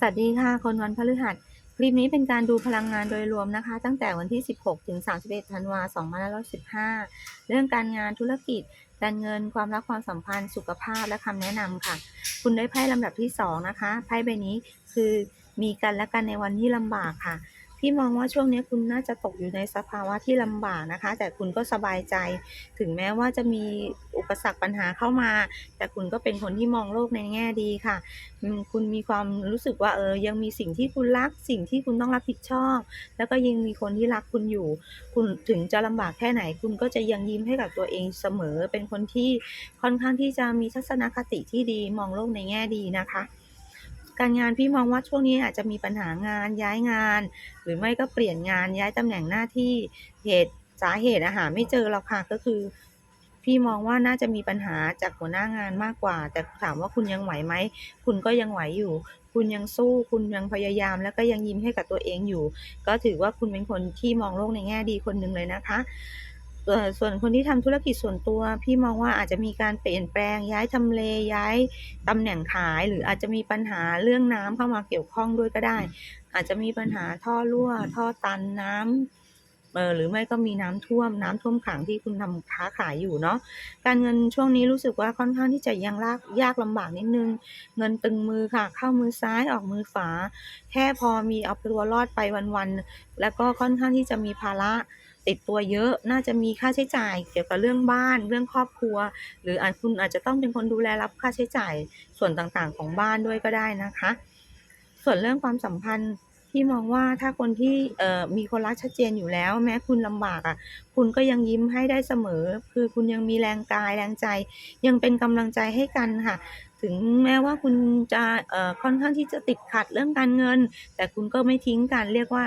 สวัสดีค่ะ คนวันพฤหัส คลิปนี้เป็นการดูพลังงานโดยรวมนะคะ ตั้งแต่วันที่ 16 ถึง 31 ธันวาคม2515 เรื่องการงานธุรกิจ การเงิน ความรักความสัมพันธ์ สุขภาพ และคำแนะนำค่ะ คุณได้ไพ่ลำดับที่ 2 นะคะ ไพ่ใบนี้คือมีกันและกันในวันที่ลำบากค่ะ พี่มองว่าช่วงนี้คุณน่าจะตกอยู่ในสภาวะที่ลำบากนะคะ แต่คุณก็สบายใจ ถึงแม้ว่าจะมีอุปสรรคปัญหาเข้ามา แต่คุณก็เป็นคนที่มองโลกในแง่ดีค่ะ คุณมีความรู้สึกว่าเออยังมีสิ่งที่คุณรัก สิ่งที่คุณต้องรับผิดชอบ แล้วก็ยังมีคนที่รักคุณอยู่ คุณถึงจะลำบากแค่ไหน คุณก็จะยังยิ้มให้กับตัวเองเสมอ เป็นคนที่ค่อนข้างที่จะมีทัศนคติที่ดี มองโลกในแง่ดีนะคะ การงานพี่มองว่าช่วงนี้อาจจะมีปัญหางานย้ายงาน หรือไม่ก็เปลี่ยนงานย้ายตำแหน่งหน้าที่เหตุสาเหตุอาหารไม่เจอหรอกค่ะก็คือ พี่มองว่าน่าจะมีปัญหาจากหัวหน้างานมากกว่า แต่ถามว่าคุณยังไหวไหมคุณก็ยังไหวอยู่ คุณยังสู้คุณยังพยายาม แล้วก็ยังยิ้มให้กับตัวเองอยู่ ก็ถือว่าคุณเป็นคนที่มองโลกในแง่ดีคนหนึ่งเลยนะคะ ส่วนคนที่ทำธุรกิจส่วนตัว พี่มองว่าอาจจะมีการเปลี่ยนแปลงย้ายทำเลย้ายตำแหน่งขาย หรืออาจจะมีปัญหาเรื่องน้ำเข้ามาเกี่ยวข้องด้วยก็ได้ อาจจะมีปัญหาท่อรั่ว ท่อตันน้ำเออหรือไม่ก็มีน้ำท่วมน้ำท่วมขังที่คุณทำค้าขายอยู่เนาะการเงินช่วงนี้รู้สึกว่าค่อนข้างที่จะยังลากยากลำบากนิดนึง เงินตึงมือค่ะ เข้ามือซ้ายออกมือขวาแค่พอมีเอาตัวรอดไปวันๆแล้วก็ค่อนข้างที่จะมีภาระ ติดตัวเยอะน่าจะมีค่าใช้จ่าย เกี่ยวกับเรื่องบ้าน เรื่องครอบครัว หรืออาจคุณอาจจะต้องเป็นคนดูแลรับค่าใช้จ่ายส่วนต่างๆ ของบ้านด้วยก็ได้นะคะ ส่วนเรื่องความสัมพันธ์พี่มองว่าถ้าคนที่มีคนรักชัดเจนอยู่แล้ว แม้คุณลำบากอะคุณก็ยังยิ้มให้ได้เสมอ คือคุณยังมีแรงกายแรงใจ ยังเป็นกำลังใจให้กันค่ะ ถึงแม้ว่าคุณจะค่อนข้างที่จะติดขัดเรื่องการเงิน แต่คุณก็ไม่ทิ้งกันเรียกว่า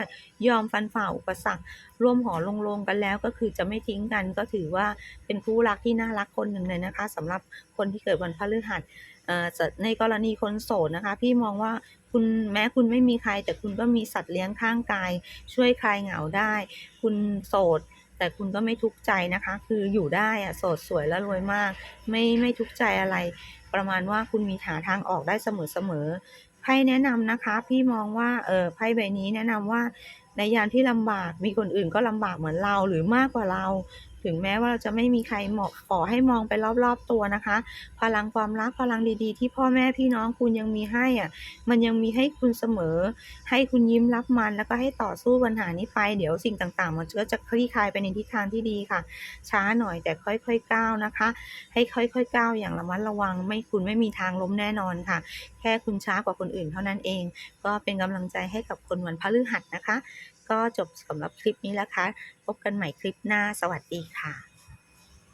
ยอมฟันฝ่าอุปสรรคร่วมหอลงโรงกันแล้วก็คือจะไม่ทิ้งกันก็ถือว่าเป็นคู่รักที่น่ารักคนหนึ่งเลยนะคะสำหรับคนที่เกิดวันพฤหัสในกรณีคนโสดนะคะ พี่มองว่าคุณแม้คุณไม่มีใคร แต่คุณก็มีสัตว์เลี้ยงข้างกาย ช่วยคลายเหงาได้ คุณโสด แต่คุณก็ไม่ทุกข์ใจนะคะ คืออยู่ได้อะโสดสวยและรวยมาก ไม่ไม่ทุกข์ใจอะไร ประมาณว่าคุณมีหาทางออกได้เสมอเสมอไพ่แนะนำนะคะ พี่มองว่าเออไพ่ใบนี้แนะนำว่าในยามที่ลำบากมีคนอื่นก็ลำบากเหมือนเราหรือมากกว่าเรา ถึงแม้ว่าเราจะไม่มีใครเหมาะขอให้มองไปรอบๆตัวนะคะ พลังความรักพลังดีๆ ที่พ่อแม่พี่น้องคุณยังมีให้อะมันยังมีให้คุณเสมอ ให้คุณยิ้มรับมันแล้วก็ให้ต่อสู้ปัญหานี้ไป เดี๋ยวสิ่งต่างๆ มันก็จะคลี่คลายไปในทิศทางที่ดีค่ะ ช้าหน่อยแต่ค่อยๆก้าวนะคะ ให้ค่อยๆก้าวอย่างระมัดระวัง ไม่คุณไม่มีทางล้มแน่นอนค่ะ แค่คุณช้ากว่าคนอื่นเท่านั้นเอง ก็เป็นกำลังใจให้กับคนวันพฤหัสนะคะ ก็จบสำหรับคลิปนี้แล้วค่ะพบกันใหม่คลิปหน้า สวัสดีค่ะ